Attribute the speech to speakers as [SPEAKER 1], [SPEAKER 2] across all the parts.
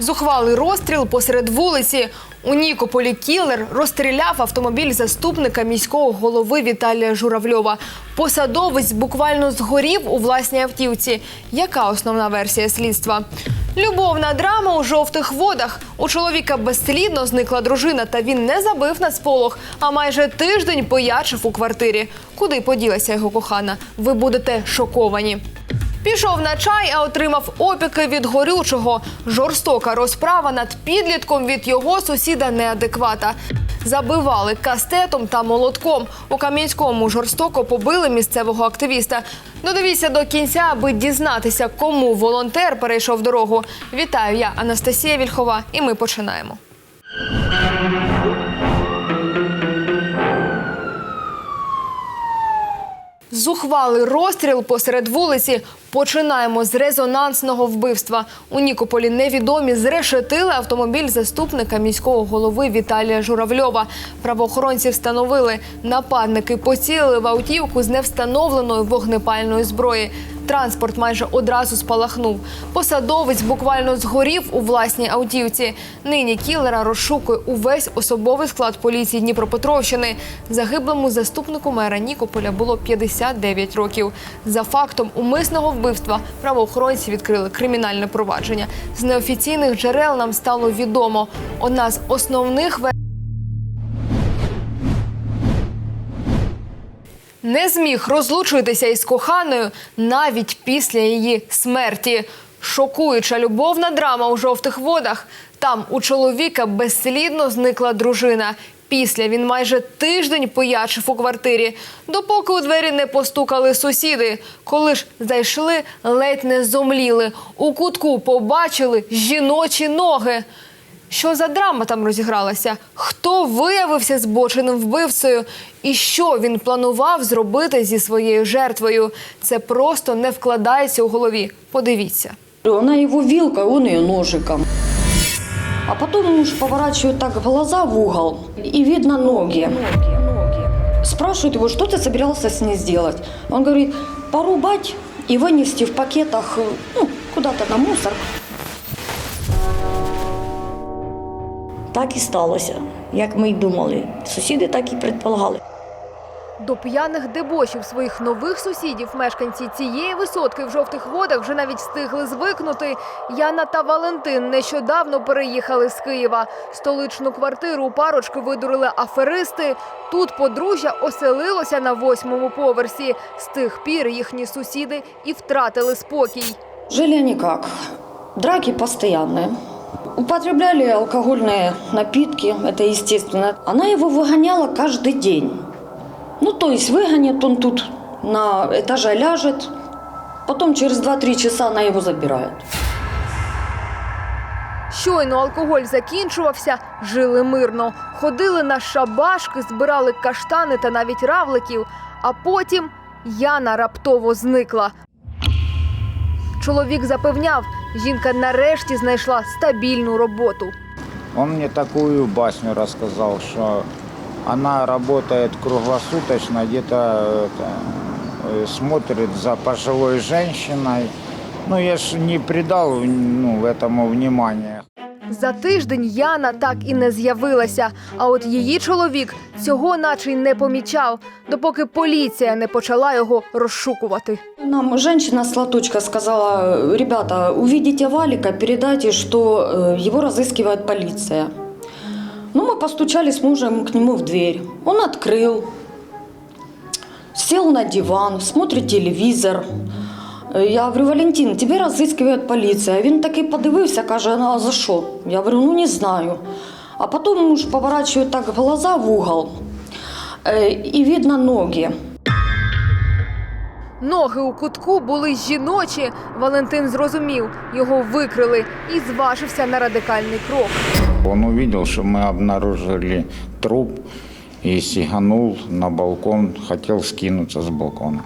[SPEAKER 1] Зухвалий розстріл посеред вулиці. У Нікополі кілер розстріляв автомобіль заступника міського голови Віталія Журавльова. Посадовець буквально згорів у власній автівці. Яка основна версія слідства? Любовна драма у жовтих водах. У чоловіка безслідно зникла дружина, та він не забив на сполох, а майже тиждень поячив у квартирі. Куди поділася його кохана? Ви будете шоковані. Пішов на чай, а отримав опіки від горючого. Жорстока розправа над підлітком від його сусіда неадеквата. Забивали кастетом та молотком. У Кам'янському жорстоко побили місцевого активіста. Додивіться до кінця, аби дізнатися, кому волонтер перейшов дорогу. Вітаю, я Анастасія Вільхова, і ми починаємо. Зухвалий розстріл посеред вулиці. Починаємо з резонансного вбивства. У Нікополі невідомі зрешетили автомобіль заступника міського голови Віталія Журавльова. Правоохоронці встановили, нападники поцілили в автівку з невстановленою вогнепальної зброї. Транспорт майже одразу спалахнув. Посадовець буквально згорів у власній автівці. Нині кілера розшукує увесь особовий склад поліції Дніпропетровщини. Загиблому заступнику мера Нікополя було 59 років. За фактом умисного вбивства правоохоронці відкрили кримінальне провадження. З неофіційних джерел нам стало відомо. Одна з основних не зміг розлучитися із коханою навіть після її смерті. Шокуюча любовна драма у жовтих водах. Там у чоловіка безслідно зникла дружина. Після він майже тиждень поячив у квартирі, допоки у двері не постукали сусіди. Коли ж зайшли, ледь не зомліли. У кутку побачили жіночі ноги. Що за драма там розігралася? Хто виявився збоченим вбивцею? І що він планував зробити зі своєю жертвою? Це просто не вкладається у голові. Подивіться.
[SPEAKER 2] Она его вилкой, он ее ножиком. А потом муж поворачивает так глаза в угол, и видно ноги. Спрашивают его, что ты собирался с ней сделать? Он говорит, порубать и вынести в пакетах э, ну, куда-то на мусор. Так і сталося, як ми й думали. Сусіди так і предполагали.
[SPEAKER 1] До п'яних дебошів своїх нових сусідів мешканці цієї висотки в жовтих водах вже навіть встигли звикнути. Яна та Валентин нещодавно переїхали з Києва. Столичну квартиру у парочки видурили аферисти. Тут подружжя оселилося на восьмому поверсі. З тих пір їхні сусіди і втратили спокій.
[SPEAKER 2] Жили они как? Драки постоянные. Употребляли алкогольные напитки, это естественно. Она его выгоняла каждый день. Ну, то есть выгонит он тут на этаже ляжет, потом через 2-3 часа она его забирает.
[SPEAKER 1] Щойно алкоголь закінчувався, жили мирно. Ходили на шабашки, збирали каштани та навіть равликів. А потім Яна раптово зникла. Чоловік запевняв, жінка нарешті знайшла стабільну роботу.
[SPEAKER 3] Он мне такую басню рассказал, что она работает круглосуточно, где-то это, э, смотрит за пожилой женщиной. Ну, я ж не придал ну, этому внимания.
[SPEAKER 1] За тиждень Яна так і не з'явилася. А от її чоловік цього наче й не помічав, допоки поліція не почала його розшукувати.
[SPEAKER 2] Нам женщина с лоточка сказала, ребята, увидите Валика, передайте, что э, его разыскивает полиция. Ну, мы постучали с мужем к нему в дверь. Он открыл, сел на диван, смотрит телевизор. Е, Я говорю, Валентин, тебе разыскивает полиция. Він такий подивився, каже, ну а за що? Я говорю, ну не знаю. А потом муж поворачивает так глаза в угол, э, и видно ноги.
[SPEAKER 1] Ноги у кутку були жіночі. Валентин зрозумів, його викрили і зважився на радикальний крок.
[SPEAKER 3] Он увидел, что мы обнаружили труп и сиганул на балкон, хотел скинуться с балкона.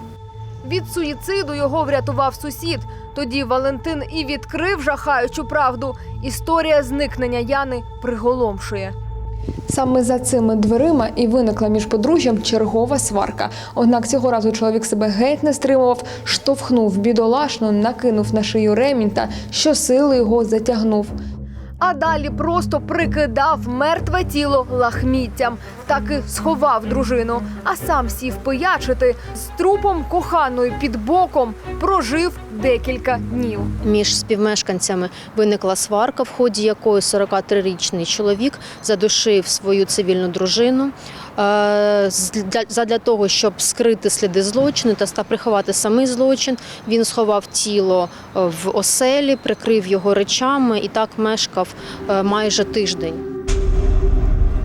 [SPEAKER 1] Від суїциду його врятував сусід. Тоді Валентин і відкрив жахаючу правду. Історія зникнення Яни приголомшує. Саме за цими дверима і виникла між подружжям чергова сварка. Однак цього разу чоловік себе геть не стримував, штовхнув бідолашну, накинув на шию ремінь та щосили його затягнув. А далі просто прикидав мертве тіло лахміттям, так і сховав дружину, а сам сів пиячити з трупом коханої під боком, прожив декілька днів.
[SPEAKER 4] Між співмешканцями виникла сварка, в ході якої 43-річний чоловік задушив свою цивільну дружину. Е, з- для- Задля того, щоб скрити сліди злочину та ста приховати самий злочин, він сховав тіло е, в оселі, прикрив його речами і так мешкав е, майже тиждень.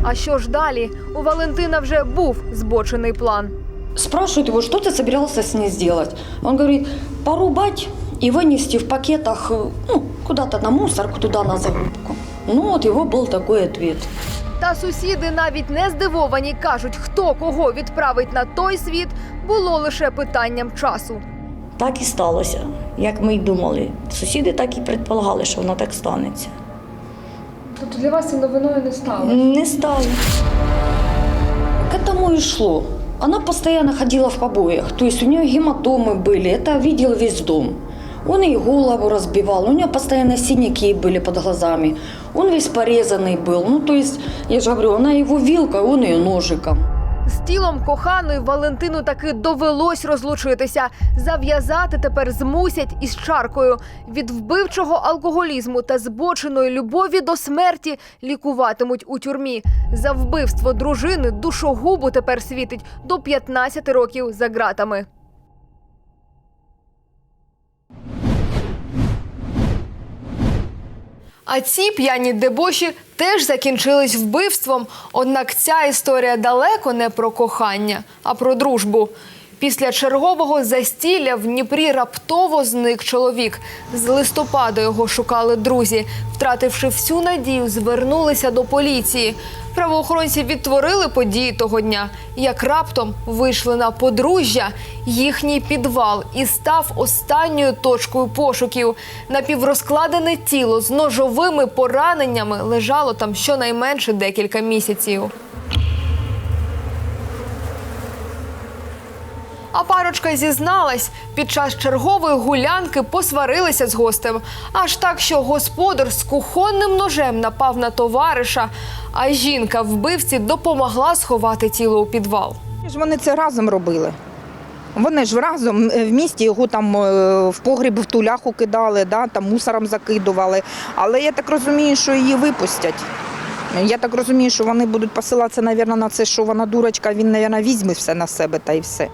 [SPEAKER 1] А що ж далі? У Валентина вже був збочений план.
[SPEAKER 2] Спрашивают его, что ты собирался с ней сделать? Он говорит, порубать и вынести в пакетах э, ну, куда-то на мусорку, туда на загрузку. Ну вот его был такой ответ.
[SPEAKER 1] Та сусіди навіть не здивовані кажуть, хто кого відправить на той світ, було лише питанням часу.
[SPEAKER 2] Так і сталося, як ми й думали. Сусіди так і предполагали, що воно так станеться.
[SPEAKER 1] Тобто для вас це новиною не стало?
[SPEAKER 2] Не стало. К этому и шло. Она постоянно ходила в побоях, то есть у нее гематомы были, это видел весь дом. Он ей голову разбивал, у нее постоянно синяки были под глазами, он весь порезанный был. Ну, то есть, я же говорю, она его вилкой, он ее ножиком.
[SPEAKER 1] З тілом коханої Валентину таки довелось розлучитися. Зав'язати тепер змусять із чаркою. Від вбивчого алкоголізму та збоченої любові до смерті лікуватимуть у тюрмі. За вбивство дружини душогубу тепер світить до 15 років за ґратами. А ці п'яні дебоші теж закінчились вбивством. Однак ця історія далеко не про кохання, а про дружбу. Після чергового застілля в Дніпрі раптово зник чоловік. З листопада його шукали друзі. Втративши всю надію, звернулися до поліції. Правоохоронці відтворили події того дня. Як раптом вийшли на подружжя, їхній підвал і став останньою точкою пошуків. Напіврозкладене тіло з ножовими пораненнями лежало там щонайменше декілька місяців. А парочка зізналась, під час чергової гулянки посварилися з гостем. Аж так, що господар з кухонним ножем напав на товариша, а жінка вбивці допомогла сховати тіло у підвал.
[SPEAKER 5] Вони це разом робили. Вони ж разом е, в місті його там е, в погріб в туляху кидали, да, там мусором закидували. Але я так розумію, що її випустять. Я так розумію, що вони будуть посилатися, мабуть, на це, що вона дурочка, він, мабуть, візьме все на себе та й все.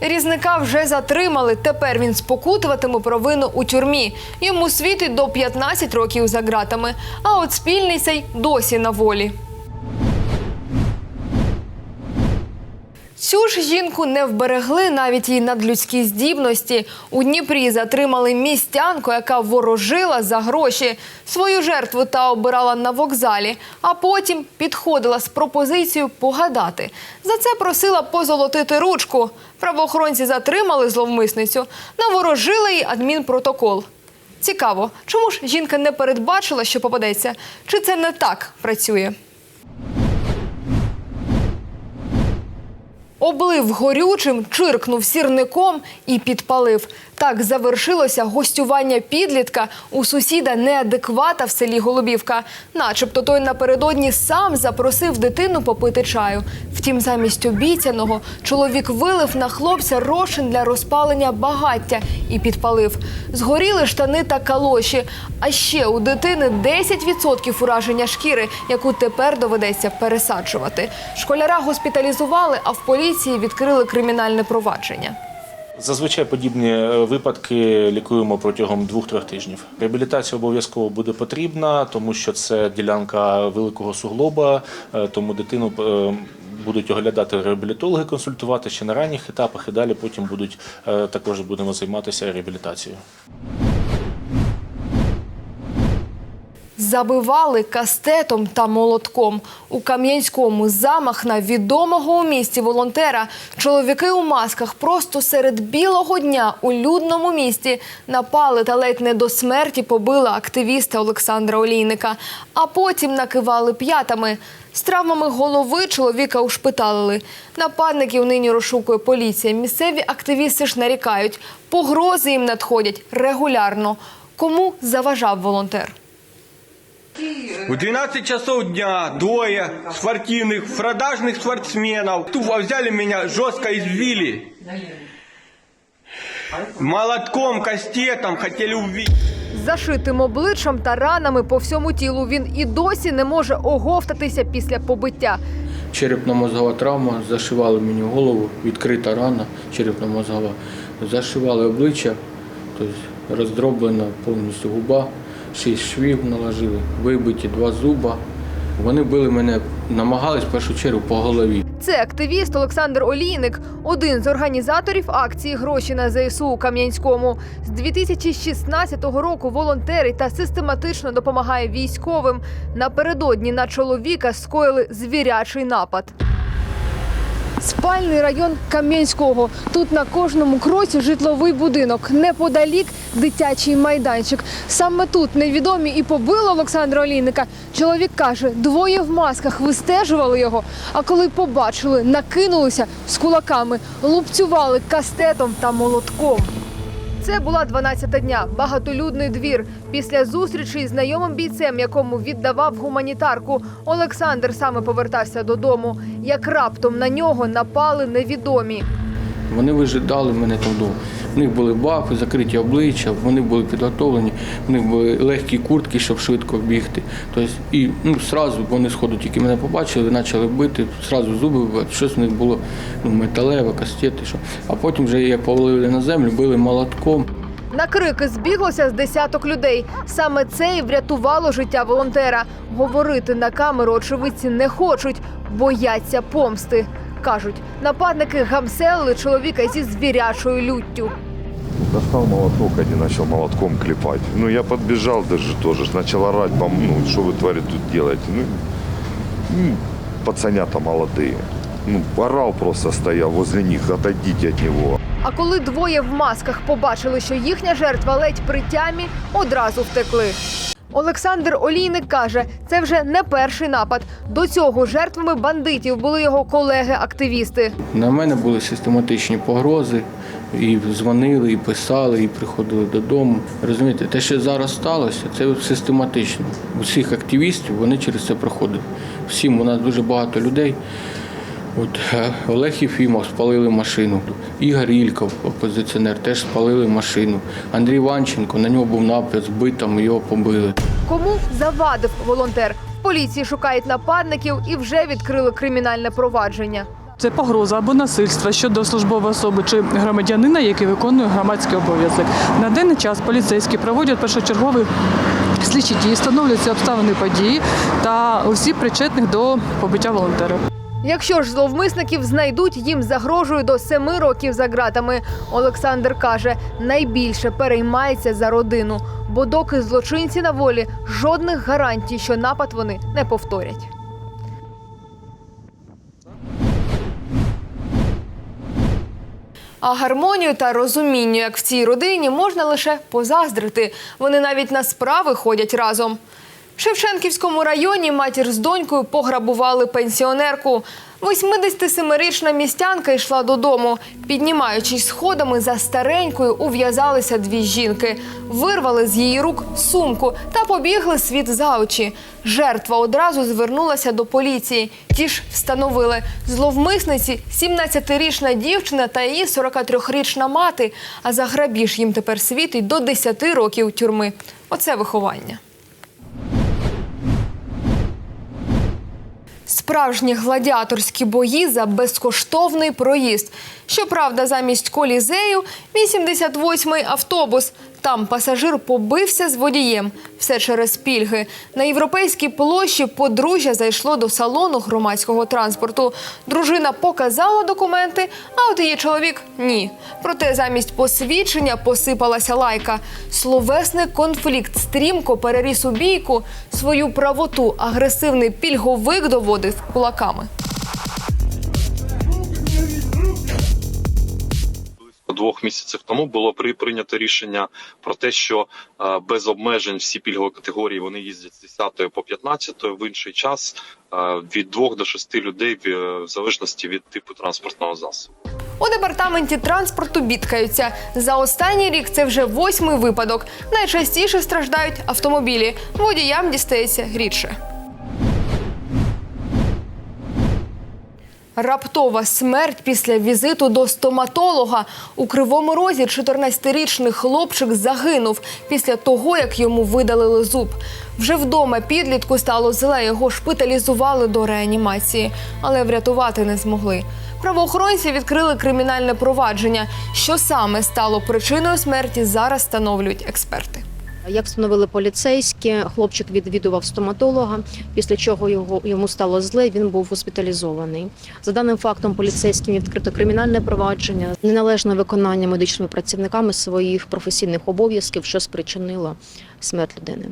[SPEAKER 1] Різника вже затримали. Тепер він спокутуватиме провину у тюрмі. Йому світить до 15 років за ґратами. А от спільний цей досі на волі. Цю ж жінку не вберегли навіть її надлюдські здібності. У Дніпрі затримали містянку, яка ворожила за гроші. Свою жертву та обирала на вокзалі, а потім підходила з пропозицією погадати. За це просила позолотити ручку. Правоохоронці затримали зловмисницю, наворожили їй адмінпротокол. Цікаво, чому ж жінка не передбачила, що попадеться? Чи це не так працює? Облив горючим, чиркнув сірником і підпалив. Так завершилося гостювання підлітка у сусіда неадеквата в селі Голубівка. Начебто той напередодні сам запросив дитину попити чаю. Втім, замість обіцяного чоловік вилив на хлопця розчин для розпалення багаття і підпалив. Згоріли штани та калоші. А ще у дитини 10% ураження шкіри, яку тепер доведеться пересаджувати. Школяра госпіталізували, а в поліції відкрили кримінальне провадження.
[SPEAKER 6] Зазвичай подібні е, випадки лікуємо протягом 2-3 тижнів. Реабілітація обов'язково буде потрібна, тому що це ділянка великого суглоба, е, тому дитину е, будуть оглядати реабілітологи, консультувати ще на ранніх етапах, і далі потім будуть також будемо займатися реабілітацією.
[SPEAKER 1] Забивали кастетом та молотком. У Кам'янському замах на відомого у місті волонтера. Чоловіки у масках просто серед білого дня у людному місті напали та ледь не до смерті побили активіста Олександра Олійника, а потім накивали п'ятами. З травмами голови чоловіка ушпиталили. Нападників нині розшукує поліція. Місцеві активісти ж нарікають. Погрози їм надходять регулярно. Кому заважав волонтер?
[SPEAKER 7] В 12 часов дня двое спортивных, продажных спортсменов тупо взяли меня, жестко избили. Молотком, кастетом хотели убить.
[SPEAKER 1] Зашитим обличчям та ранами по всьому тілу він і досі не може оговтатися після побиття.
[SPEAKER 8] Черепно-мозгова травма, зашивали мені голову, відкрита рана, черепно-мозгова. Зашивали обличчя, тобто роздроблена повністю губа, шість швів наложили, вибиті два зуба. Вони били мене, намагались в першу чергу по голові.
[SPEAKER 1] Це активіст Олександр Олійник, один з організаторів акції Гроші на ЗСУ у Кам'янському. З 2016 року волонтерить та систематично допомагає військовим. Напередодні на чоловіка скоїли звірячий напад. Спальний район Кам'янського. Тут на кожному кроці житловий будинок. Неподалік дитячий майданчик. Саме тут невідомі і побили Олександра Олійника. Чоловік каже, двоє в масках вистежували його. А коли побачили, накинулися з кулаками, лупцювали кастетом та молотком. Це була 12-та дня, багатолюдний двір. Після зустрічі з знайомим бійцем, якому віддавав гуманітарку, Олександр саме повертався додому. Як раптом на нього напали невідомі.
[SPEAKER 8] Вони вижидали мене там вдома. В них були бафи, закриті обличчя, вони були підготовлені, в них були легкі куртки, щоб швидко бігти. Тобто, і ну, сразу вони сходу тільки мене побачили, почали бити, сразу зуби вибивати, щось в них було ну, металеве, кастети, що. А потім вже як повалили на землю, били молотком.
[SPEAKER 1] На крики збіглося з десяток людей. Саме це і врятувало життя волонтера. Говорити на камеру очевидці не хочуть, бояться помсти. Кажуть, нападники гамселили чоловіка зі звірячою люттю.
[SPEAKER 9] Достал молоток, один начал молотком клепать. Ну, я подбежал даже тоже, начал орать, бам, ну, что вы, твари, тут делаете? Ну, ну, пацанята молодые. Ну, орал просто стоял возле них, отойдите от него.
[SPEAKER 1] А коли двоє в масках побачили, що їхня жертва ледь при тямі, одразу втекли. Олександр Олійник каже, це вже не перший напад. До цього жертвами бандитів були його колеги-активісти.
[SPEAKER 8] На мене були систематичні погрози, і дзвонили, і писали, і приходили додому. Розумієте, те, що зараз сталося, це систематично. Усіх активістів вони через це проходили. Всім у нас дуже багато людей. От е, Олег Єфімов спалили машину. Ігор Ільков, опозиціонер, теж спалили машину. Андрій Ванченко, на нього був напад, збитим, його побили.
[SPEAKER 1] Кому завадив волонтер? Поліції шукають нападників і вже відкрили кримінальне провадження.
[SPEAKER 10] Це погроза або насильство щодо службової особи чи громадянина, який виконує громадський обов'язок. На даний час поліцейські проводять першочергові слідчі дії, встановлюються обставини події та усі причетних до побиття волонтера.
[SPEAKER 1] Якщо ж зловмисників знайдуть, їм загрожує до семи років за ґратами. Олександр каже, найбільше переймається за родину, бо доки злочинці на волі, жодних гарантій, що напад вони не повторять. А гармонію та розумінню, як в цій родині, можна лише позаздрити. Вони навіть на справи ходять разом. Шевченківському районі матір з донькою пограбували пенсіонерку. 87-річна містянка йшла додому. Піднімаючись сходами за старенькою, ув'язалися дві жінки. Вирвали з її рук сумку та побігли світ за очі. Жертва одразу звернулася до поліції. Ті ж встановили зловмисниці 17-річна дівчина та її 43-річна мати. А за грабіж їм тепер світить до 10 років тюрми. Оце виховання. Справжні гладіаторські бої за безкоштовний проїзд. Щоправда, замість колізею 88-й автобус. Там пасажир побився з водієм. Все через пільги. На європейській площі подружжя зайшло до салону громадського транспорту. Дружина показала документи, а от її чоловік ні. Проте замість посвідчення посипалася лайка. Словесний конфлікт стрімко переріс у бійку. Свою правоту агресивний пільговик доводив кулаками.
[SPEAKER 11] Двох місяців тому було при прийнято рішення про те, що е, без обмежень всі пільгові категорії вони їздять з 10 по 15, в інший час е, від 2 до 6 людей в, в залежності від типу транспортного засобу.
[SPEAKER 1] У департаменті транспорту бідкаються. За останній рік це вже восьмий випадок. Найчастіше страждають автомобілі. Водіям дістається рідше. Раптова смерть після візиту до стоматолога. У Кривому Розі 14-річний хлопчик загинув після того, як йому видалили зуб. Вже вдома підлітку стало зле, його шпиталізували до реанімації, але врятувати не змогли. Правоохоронці відкрили кримінальне провадження. Що саме стало причиною смерті, зараз встановлюють експерти.
[SPEAKER 4] Як встановили поліцейські, хлопчик відвідував стоматолога, після чого його йому стало зле. Він був госпіталізований. За даним фактом, поліцейським відкрито кримінальне провадження, неналежне виконання медичними працівниками своїх професійних обов'язків, що спричинило смерть людини.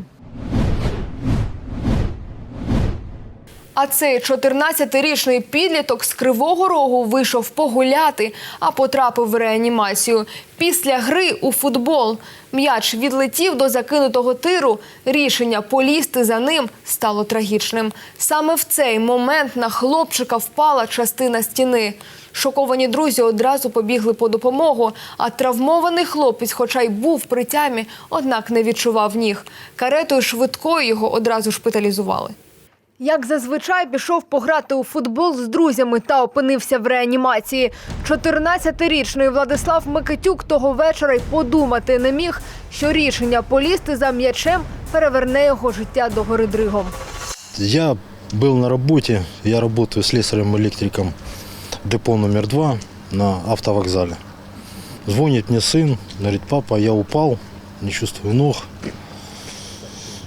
[SPEAKER 1] А цей 14-річний підліток з Кривого Рогу вийшов погуляти, а потрапив в реанімацію. Після гри у футбол м'яч відлетів до закинутого тиру. Рішення полізти за ним стало трагічним. Саме в цей момент на хлопчика впала частина стіни. Шоковані друзі одразу побігли по допомогу, а травмований хлопець, хоча й був при тямі, однак не відчував ніг. Каретою швидкою його одразу шпиталізували. Як зазвичай пішов пограти у футбол з друзями та опинився в реанімації. 14-річний Владислав Микитюк того вечора й подумати не міг, що рішення полізти за м'ячем переверне його життя до гори дригом.
[SPEAKER 12] Я был на работе, я работаю слесарем-электриком депо номер два на автовокзале. Звонит мне сын, говорит, папа, я упал, не чувствую ног,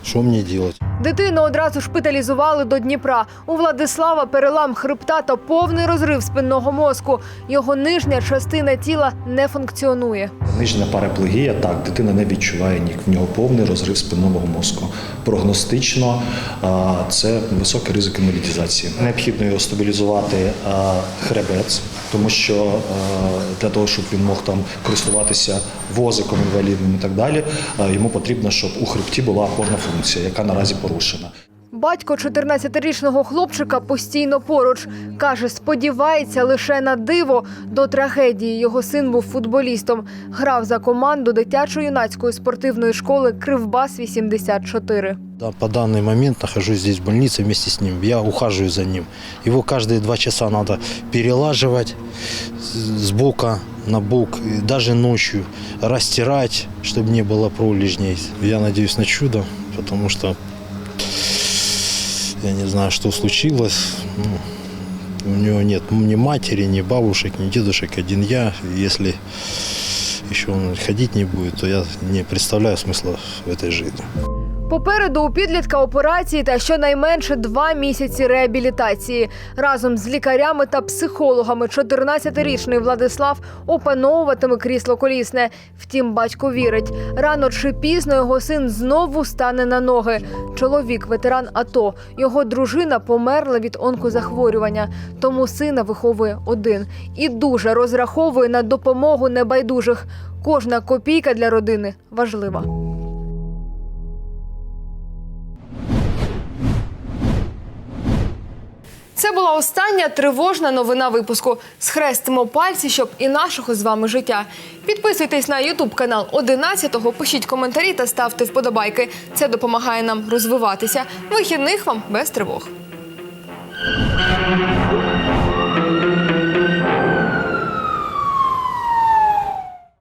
[SPEAKER 12] что мне делать?
[SPEAKER 1] Дитину одразу шпиталізували до Дніпра. У Владислава перелам хребта та повний розрив спинного мозку. Його нижня частина тіла не функціонує.
[SPEAKER 13] Нижня параплегія, так, дитина не відчуває ніг, в нього повний розрив спинного мозку. Прогностично це високий ризик інвалідізації. Необхідно його стабілізувати хребець, тому що а, для того, щоб він мог там користуватися возиком інвалідним і так далі, а, йому потрібно, щоб у хребті була опорна функція, яка наразі порушена.
[SPEAKER 1] Батько 14-річного хлопчика постійно поруч. Каже, сподівається лише на диво. До трагедії його син був футболістом. Грав за команду дитячо-юнацької спортивної школи Кривбас 84.
[SPEAKER 12] Да, по данный момент нахожусь здесь в больнице вместе с ним. Я ухаживаю за ним. Его каждые два часа надо перелаживать с с бока на бок, и даже ночью растирать, чтобы не было пролежней. Я надеюсь на чудо, потому что Я не знаю, что случилось. Ну, у него нет ни матери, ни бабушек, ни дедушек, один я. Если еще он ходить не будет, то я не представляю смысла в этой жизни.
[SPEAKER 1] Попереду у підлітка операції та щонайменше два місяці реабілітації. Разом з лікарями та психологами 14-річний Владислав опановуватиме крісло колісне. Втім, батько вірить, рано чи пізно його син знову стане на ноги. Чоловік, ветеран АТО, його дружина померла від онкозахворювання, тому сина виховує один і дуже розраховує на допомогу небайдужих. Кожна копійка для родини важлива. Це була остання тривожна новина випуску. Схрестимо пальці, щоб і нашого з вами життя. Підписуйтесь на Ютуб канал 11-го, пишіть коментарі та ставте вподобайки. Це допомагає нам розвиватися. Вихідних вам без тривог.